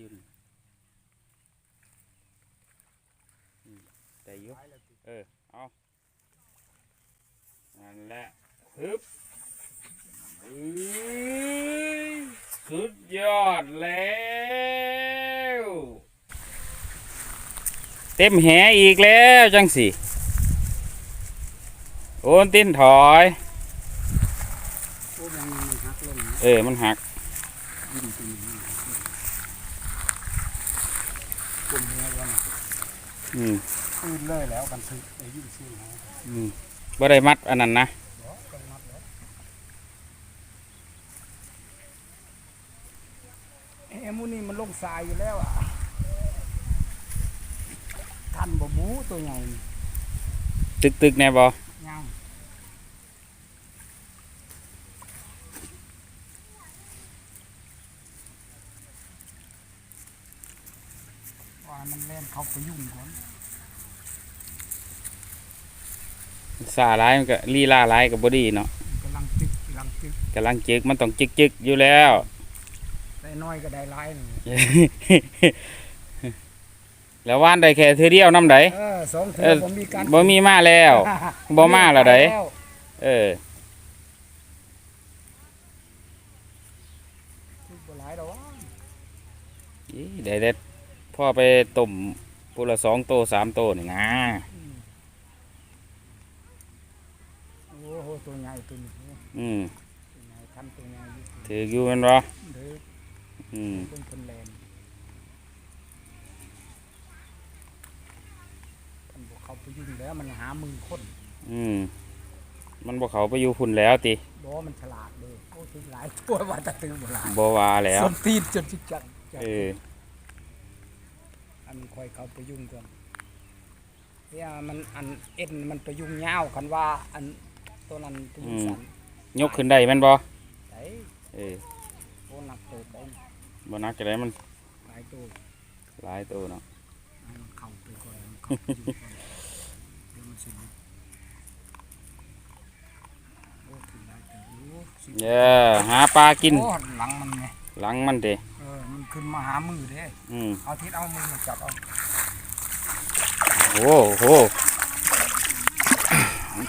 อยู่นี่ยู่เออเอานั่นแหละฮึบอื้สุดยอดแล้ว เต็มแหอีกแล้วจังสิโอนติ้นถอย โอ้มันหักเออมันหัก อืมตื่นเลยแล้วกันซื้อไอ้ยิ่งซื้อหาอืมบ่ได้มัดอันนั้นนะเดี๋ยวต้องมัดแล้วเอ้ยมูนี่มันลงทรายอยู่แล้วอะทันบ่บูตัวใหญ่นี่ตึกตึกๆแน่บ่ยังว่ามันเล่นเขาไปยุ่งก่อน สาร้ายมันก็ลีลาร้ายกับบอดี้เนาะกำลังจึกกำลังจึกกำลังจึกมันต้องจึกจึกๆอยู่แล้ว ได้น้อยก็ได้หลายนี่แล้วว่านได้แค่เธอเดียวน้ำไดเออสองเทืเอออผมมีการบ่มีมาแล้วบ่มาแล้วใดเออคือบ่หลายดอกวะอีได้เด็ดพ่อไปต้มปุละสองโตสามโตนี่นะ อืมโอ้โห ตัวใหญ่ตัวนี้โอ้อืมตัวใหญ่ทันตัวใหญ่อยู่ถืออยู่แมันบ่เด้ออืมเพิ่นเพิ่นแลนท่านบอกเขาไปยุ่งแล้วมันหามือคนอืมมันบ่เขาไปอยู่พุ่นแล้วติบอกว่ามันฉลาดเลยโอ้ถึงหลายตัวว่าแตะตือบ่หลายบ่ว่าแล้วส้นตีนจนจิกจังจังเอออันคอยเขาไปยุ่งก่อนเนี่ยมันอันเอ็นมันไปยุ่งยาวกันว่าอัน ตัวนั้นไปยุ่งสันยกขึ้นได้แม่นบ่ไอ้เออโอ้หนักเติบได้บ่นักจะได้มันหลายตัวหลายโตเนาะให้มันเข้าไปก่อนมันเข้าไปยุ่งก่อนเดี๋ยวมันสิลุกโอ้ถึงหลายเติบอยู่สิเย้หาปลากิน โอ้หลังมันไงหลังมันเด้เออมันขึ้นมาหามือเด้อืมเอาทิศเอามือมาจับเอาโอ้โห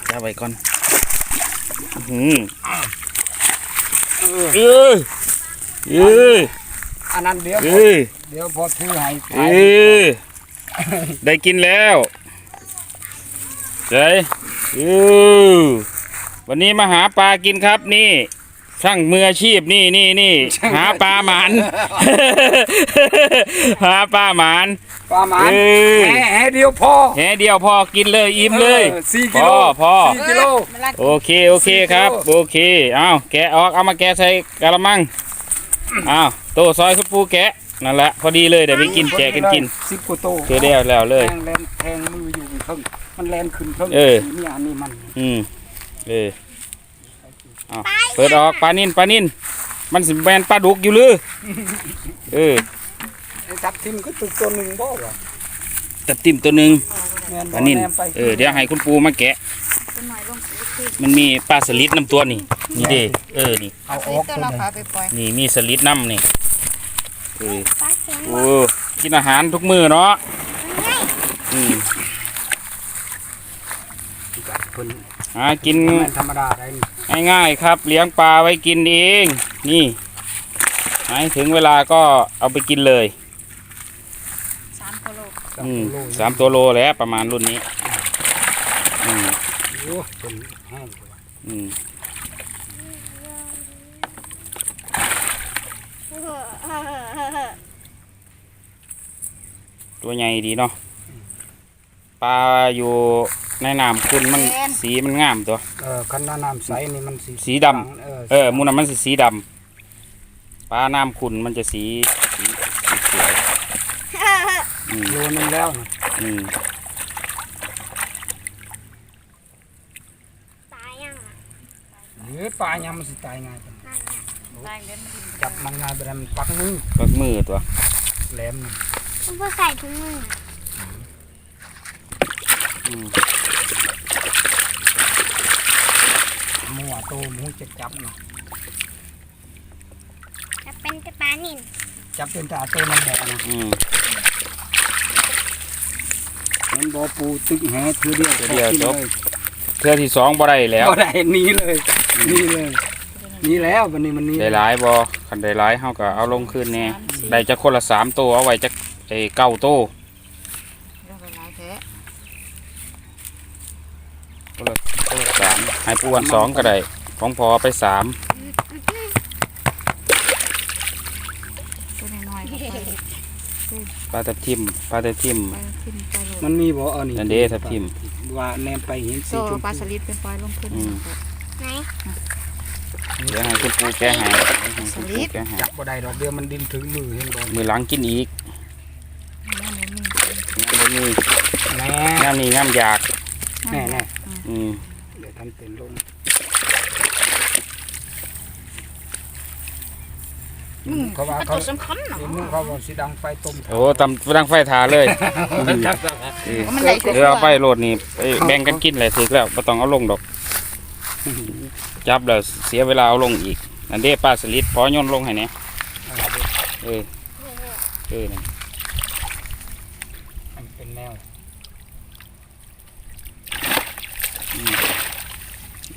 จะไปก่อน อืมเออเอ้ยเอ้ยอันนั้นเดี๋ยวพอเอ้ยเดี๋ยวพอถือให้ไปเอ้ยได้กินแล้วเจ้เออวันนี้มาหาปลากินครับนี่ ช่างมืออาชีพนี่นี่นี่หาปลาหมาน หาปลาหมาน ปลาหมานเอ้ย แหแหเดียวพอแหเดียวพอกินเลยอิ่มเลยออสี่พกิอโลพอสี่กิโล โอเคโอเคครับ โอเคเอาแกะออกเอามาแกะใส่กะละมังเอาโตซอยคุณปูแกะนั่นแหละพอดีเลยเดี๋ยวไปกินแกะกันกินสิบกว่าโตเจอได้แล้วเลยแทงแลนแทงมืออยู่เพิ่งมันแลนขึ้นเพิ่งเออ นี่อันนี้มันอืมเออเอาเปิดออกปลานินปลานินมันสิแมนปลาดุกอยู่หรือเออไอ้จับทิมก็ตัวตัวหนึ่งบ่วะตัดติ่มตัวหนึ่งแม่นปบ่ลานินแม่ไปเออเดี๋ยวให้คุณปูมาแกะ ตัวหน่อยลงไปคือมันมีปลาสลิดน้ำตัวนี่นี่เด้เออนี่เอาอเอาอกตัวตัวเราหนึ่งพาไปปล่อยนี่มีสลิดน้ำนี่เออปลาเข็งโอ้กินอาหารทุกมื้อเนาะอืมจับเพิ่น หากินแม่นธรรมดาได้นี่ง่ายๆครับ เลี้ยงปลาไว้กินเอง นี่หมายถึงเวลาก็เอาไปกินเลยสามกิโลสามอืมกิโลสามตัวโลแล้วประมาณรุ่นนี้อืมโอ้จนแห้งเลยว่ะอืมตัวใหญ่ดีเนาะปลาอยู่ ในน้ำคุณมันสีมันงามตัว เออคันน้ำใสนี่มันสีสีดำเออเออมูนันมันสีสีดำปลาน้ำขุนมันจะสีสีสีเขียวอืมโลนึงแล้วนะอืมตายยังอะหรือปลายังมันสิตายง่ายจังนั่นน่ะตายเล่นมันกินจับมันง่ายไปแล้วมันปักมือปักมือตัวแหลมนี่ต้องพอใส่ถุงมืออืม หมัวโตหมูจะจับนะจะเป็นกระปานินจับเป็นตาโตน้ำหมอนะอืมโอ้มันบ่ปูตึกแหเทือเดียวเทื่อเดียวกินจบเลยเทื่อที่สองบ่ได้แล้วบ่ได้หนี้เลยหนี่เลยหนี่แล้ววันนี้มันหนี่ได้หลายบ่คันได้หลายเฮาก็เอาลงคืนแน่ได้จักคนละสามตัวเอาไว้จักไอ้เก้าตัวเรื่องไปหลายแท้คนละคนละสามให้ปูวันสองก็ได้ ของพอไปสามตัวน้อยๆก็ไปปลาทับทิมปลาทับทิม ไปขึ้นไปโหลมัดนมีบ่เอานี่นั่นเด้ทับทิม ว่าแนมไปเห็นสีโซ่ชมปลาสพูลิดเป็นปลาลงขึ้นอืม ไหนเดี๋ยวให้คุณปูแก้ให้ให้คุณปูแก้ให้จับบ่ได้ดอกเดียวมันดินถึงมือเห็นบ่มือหลังกินอีกนั่นเดี๋ยวมีงามบ่มีแน่งามนี่งามอยากแน่แน่อืมเดี๋ยวทำเป็นลง มึงเขาว่ามันเขา ตัวสำคัญเนาะเดี๋ยวมึงเขาบอกสิดังไฟต้มโอ้ตำตั้งไฟทาเลยเออมันได้เดี๋ยวเอาไฟโหลดนี่ไปแบ่งกันกินเลยถึกแล้วบ่ต้องเอาลงดอก จับแล้วเสียเวลาเอาลงอีกนั่นเด้ปลาสลิดพอโยนลงให้เนี่ยเออเออนั่นมันเป็นแนว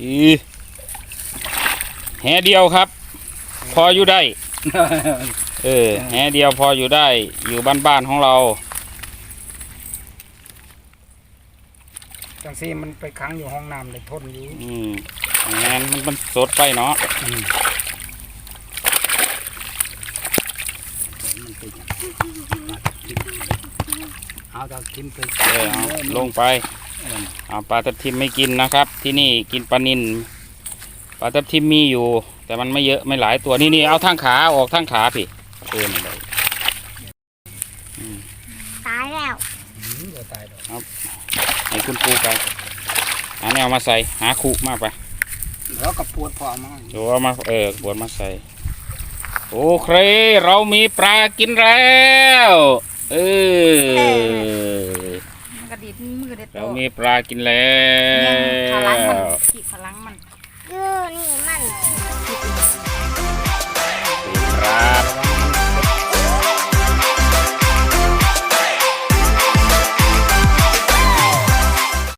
อีแหเดียวครับ พออยู่ได้ เออแหเดียวพออยู่ได้อยู่บ้านๆของเรา จังซี่มันไปค้างอยู่ห้องน้ำเลยทนอยู่อืมแงนมันมันสดไปเนาะอืมมันเป็นอย่างเอาตาทิมไปเออเอาลงไปเออเอาปลาทับทิมไม่กินนะครับ ที่นี่กินปลานินปลาทับทิมมีอยู่ แต่มันไม่เยอะไม่หลายตัวนี่นี่เอาทางขาออกทางขาพี่เออนั่นเลยตายแล้วอืมเดี๋ยวตายดอกให้คุณปูไปหาแนวมาใส่หาขู่มากไปแล้วก็ปวดพอมาเดี๋ยวเอามาเออบวนมาใส่โอเค เรามีปลากินแล้วเออมันกระดิดมือเด็ดเราโตมีปลากินแล้เนี่ยขาหลังมันวขี่ขาหลังมัน เยูนี่มัน ครับ